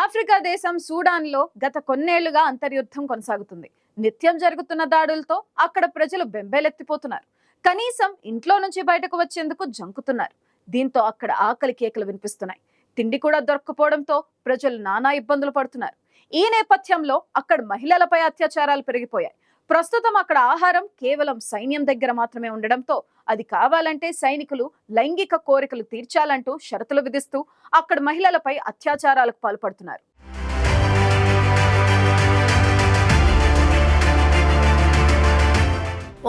Africa దేశం సూడాన్లో గత కొన్నేళ్ళుగా అంతర్యుద్ధం కొనసాగుతుంది. నిత్యం జరుగుతున్న దాడులతో అక్కడ ప్రజలు బెంబేలెత్తిపోతున్నారు. కనీసం ఇంట్లో నుంచి బయటకు వచ్చేందుకు జంకుతున్నారు. దీంతో అక్కడ ఆకలి కేకలు వినిపిస్తున్నాయి. తిండి కూడా దొరక్కపోవడంతో ప్రజలు నానా ఇబ్బందులు పడుతున్నారు. ఈ నేపథ్యంలో అక్కడ మహిళలపై అత్యాచారాలు పెరిగిపోయాయి. ప్రస్తుతం అక్కడ ఆహారం కేవలం సైన్యం దగ్గర మాత్రమే ఉండడంతో అది కావాలంటే సైనికులు లైంగిక కోరికలు తీర్చాలంటూ షరతులు విధిస్తూ అక్కడ మహిళలపై అత్యాచారాలకు పాల్పడుతున్నారు.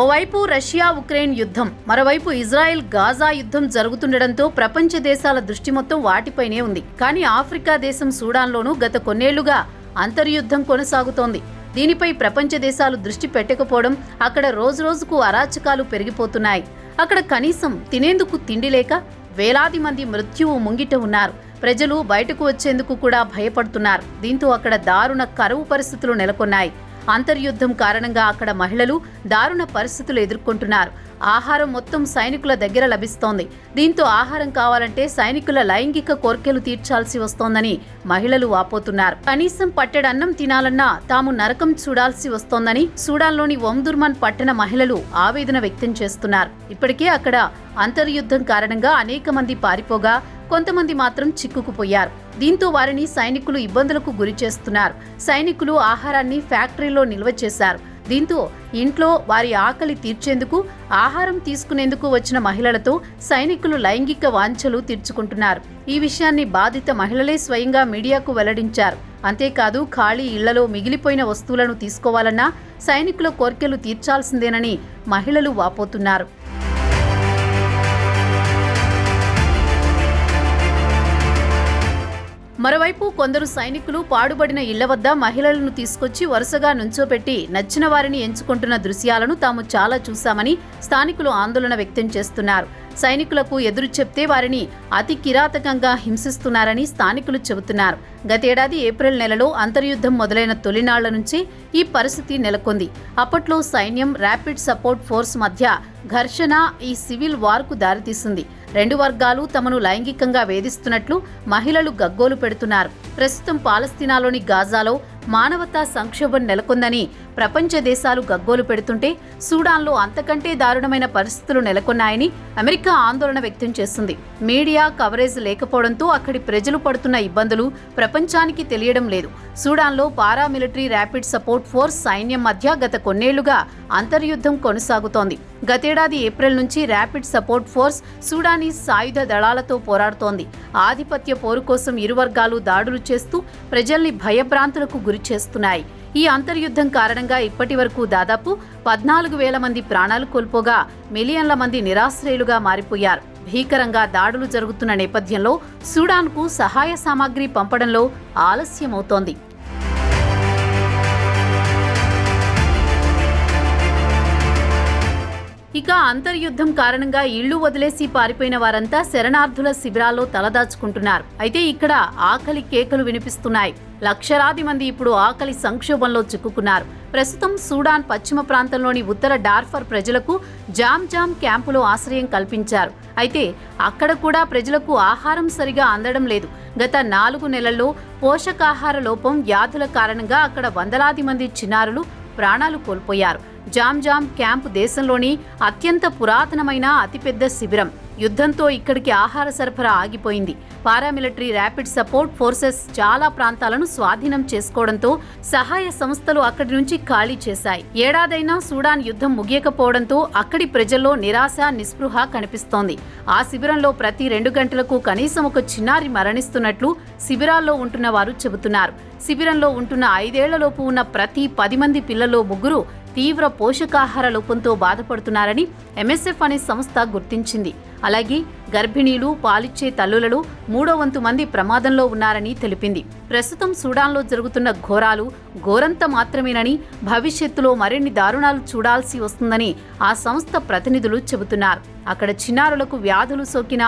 ఓవైపు రష్యా ఉక్రెయిన్ యుద్ధం మరోవైపు ఇజ్రాయెల్ గాజా యుద్ధం జరుగుతుండటంతో ప్రపంచ దేశాల దృష్టి మొత్తం వాటిపైనే ఉంది. కానీ ఆఫ్రికా దేశం సూడాన్లోనూ గత కొన్నేళ్ళుగా అంతర్యుద్ధం కొనసాగుతోంది. దీనిపై ప్రపంచ దేశాలు దృష్టి పెట్టకపోవడం అక్కడ రోజురోజుకు అరాచకాలు పెరిగిపోతున్నాయి. అక్కడ కనీసం తినేందుకు తిండి లేక వేలాది మంది మృత్యువు ముంగిట ఉన్నారు. ప్రజలు బయటకు వచ్చేందుకు కూడా భయపడుతున్నారు. దీంతో అక్కడ దారుణ కరువు పరిస్థితులు నెలకొన్నాయి. అంతర్యుద్ధం కారణంగా అక్కడ మహిళలు దారుణ పరిస్థితులు ఎదుర్కొంటున్నారు. ఆహారం మొత్తం సైనికుల దగ్గర లభిస్తోంది. దీంతో ఆహారం కావాలంటే సైనికుల లైంగిక కోర్కెలు తీర్చాల్సి వస్తోందని మహిళలు వాపోతున్నారు. కనీసం పట్టెడన్నం తినాలన్నా తాము నరకం చూడాల్సి వస్తోందని సూడాన్లోని ఒమ్దుర్మన్ పట్టణ మహిళలు ఆవేదన వ్యక్తం చేస్తున్నారు. ఇప్పటికే అక్కడ అంతర్యుద్ధం కారణంగా అనేక మంది పారిపోగా కొంతమంది మాత్రం చిక్కుకుపోయారు. దీంతో వారిని సైనికులు ఇబ్బందులకు గురి చేస్తున్నారు. సైనికులు ఆహారాన్ని ఫ్యాక్టరీలో నిల్వ చేశారు. దీంతో ఇంట్లో వారి ఆకలి తీర్చేందుకు ఆహారం తీసుకునేందుకు వచ్చిన మహిళలతో సైనికులు లైంగిక వాంఛలు తీర్చుకుంటున్నారు. ఈ విషయాన్ని బాధిత మహిళలే స్వయంగా మీడియాకు వెల్లడించారు. అంతేకాదు ఖాళీ ఇళ్ళలో మిగిలిపోయిన వస్తువులను తీసుకోవాలన్నా సైనికుల కోర్కెలు తీర్చాల్సిందేనని మహిళలు వాపోతున్నారు. మరోవైపు కొందరు సైనికులు పాడుబడిన ఇళ్ళ వద్ద మహిళలను తీసుకొచ్చి వరుసగా నుంచోపెట్టి నచ్చిన వారిని ఎంచుకుంటున్న దృశ్యాలను తాము చాలా చూశామని స్థానికులు ఆందోళన వ్యక్తం చేస్తున్నారు. సైనికులకు ఎదురు చెప్తే వారిని అతి కిరాతకంగా హింసిస్తున్నారని స్థానికులు చెబుతున్నారు. గతేడాది ఏప్రిల్ నెలలో అంతర్యుద్ధం మొదలైన తొలినాళ్ళ నుంచి ఈ పరిస్థితి నెలకొంది. అప్పట్లో సైన్యం ర్యాపిడ్ సపోర్ట్ ఫోర్స్ మధ్య ఘర్షణ ఈ సివిల్ వార్కు దారితీసింది. రెండు వర్గాలు తమను లైంగికంగా వేధిస్తున్నట్లు మహిళలు గగ్గోలు పెడుతున్నారు. ప్రస్తుతం పాలస్తీనాలోని గాజాలో మానవతా సంక్షోభం నెలకొందని ప్రపంచ దేశాలు గగ్గోలు పెడుతుంటే సూడాన్లో అంతకంటే దారుణమైన పరిస్థితులు నెలకొన్నాయని అమెరికా ఆందోళన వ్యక్తం చేస్తుంది. మీడియా కవరేజ్ లేకపోవడంతో అక్కడి ప్రజలు పడుతున్న ఇబ్బందులు ప్రపంచానికి తెలియడం లేదు. సూడాన్లో పారామిలిటరీ ర్యాపిడ్ సపోర్ట్ ఫోర్స్ సైన్యం మధ్య గత కొన్నేళ్ళుగా అంతర్యుద్ధం కొనసాగుతోంది. గతేడాది ఏప్రిల్ నుంచి ర్యాపిడ్ సపోర్ట్ ఫోర్స్ సూడానీస్ సాయుధ దళాలతో పోరాడుతోంది. ఆధిపత్య పోరు కోసం ఇరు వర్గాలు దాడులు చేస్తూ ప్రజల్ని భయభ్రాంతులకు గురి చేస్తున్నాయి ఈ అంతర్యుద్ధం కారణంగా ఇప్పటి వరకు దాదాపు పద్నాలుగు వేల మంది ప్రాణాలు కోల్పోగా మిలియన్ల మంది నిరాశ్రయులుగా మారిపోయారు. భీకరంగా దాడులు జరుగుతున్న నేపథ్యంలో సూడాన్కు సహాయ సామాగ్రి పంపడంలో ఆలస్యమవుతోంది. ఇక అంతర్యుద్ధం కారణంగా ఇళ్ళు వదిలేసి పారిపోయిన వారంతా శరణార్థుల శిబిరాల్లో తలదాచుకుంటున్నారు. అయితే ఇక్కడ ఆకలి కేకలు వినిపిస్తున్నాయి. లక్షలాది మంది ఇప్పుడు ఆకలి సంక్షోభంలో చిక్కుకున్నారు. ప్రస్తుతం సూడాన్ పశ్చిమ ప్రాంతంలోని ఉత్తర డార్ఫర్ ప్రజలకు జామ్ జామ్ క్యాంపులో ఆశ్రయం కల్పించారు. అయితే అక్కడ కూడా ప్రజలకు ఆహారం సరిగా అందడం లేదు. గత నాలుగు నెలల్లో పోషకాహార లోపం వ్యాధుల కారణంగా అక్కడ వందలాది మంది చిన్నారులు ప్రాణాలు కోల్పోయారు. జామ్ జామ్ క్యాంప్ దేశంలోని అత్యంత పురాతనమైన అతిపెద్ద శిబిరం. యుద్ధంతో ఇక్కడికి ఆహార సరఫరా ఆగిపోయింది. పారామిలిటరీ ర్యాపిడ్ సపోర్ట్ ఫోర్సెస్ చాలా ప్రాంతాలను స్వాధీనం చేసుకోవడంతో సహాయ సంస్థలు అక్కడి నుంచి ఖాళీ చేశాయి. ఏడాదైనా సూడాన్ యుద్ధం ముగియకపోవడంతో అక్కడి ప్రజల్లో నిరాశ నిస్పృహ కనిపిస్తోంది. ఆ శిబిరంలో ప్రతి రెండు గంటలకు కనీసం ఒక చిన్నారి మరణిస్తున్నట్లు శిబిరాల్లో ఉంటున్న వారు చెబుతున్నారు. శిబిరంలో ఉంటున్న ఐదేళ్ళలోపు ఉన్న ప్రతి పది మంది పిల్లల్లో ముగ్గురు తీవ్ర పోషకాహార లోపంతో బాధపడుతున్నారని ఎంఎస్ఎఫ్ అనే సంస్థ గుర్తించింది. అలాగే గర్భిణీలు పాలిచ్చే తల్లులలో మూడో వంతు మంది ప్రమాదంలో ఉన్నారని తెలిపింది. ప్రస్తుతం సూడాన్లో జరుగుతున్న ఘోరాలు ఘోరంత మాత్రమేనని భవిష్యత్తులో మరిన్ని దారుణాలు చూడాల్సి వస్తుందని ఆ సంస్థ ప్రతినిధులు చెబుతున్నారు. అక్కడ చిన్నారులకు వ్యాధులు సోకిన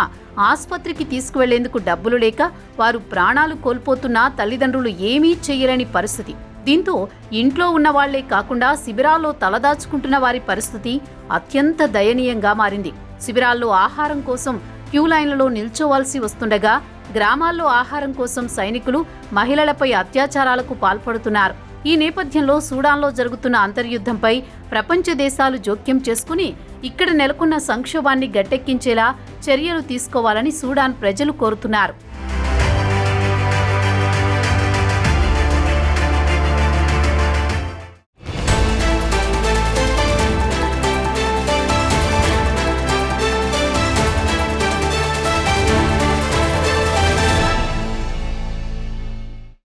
ఆసుపత్రికి తీసుకువెళ్ళేందుకు డబ్బులు లేక వారు ప్రాణాలు కోల్పోతున్నా తల్లిదండ్రులు ఏమీ చేయలేని పరిస్థితి. దీంతో ఇంట్లో ఉన్న వాళ్ళే కాకుండా శిబిరాల్లో తలదాచుకుంటున్న వారి పరిస్థితి అత్యంత దయనీయంగా మారింది. శిబిరాల్లో ఆహారం కోసం క్యూ లైన్లలో నిల్చోవాల్సి వస్తుండగా గ్రామాల్లో ఆహారం కోసం సైనికులు మహిళలపై అత్యాచారాలకు పాల్పడుతున్నారు. ఈ నేపథ్యంలో సూడాన్లో జరుగుతున్న అంతర్యుద్ధంపై ప్రపంచ దేశాలు జోక్యం చేసుకుని ఇక్కడ నెలకొన్న సంక్షోభాన్ని గట్టెక్కించేలా చర్యలు తీసుకోవాలని సూడాన్ ప్రజలు కోరుతున్నారు.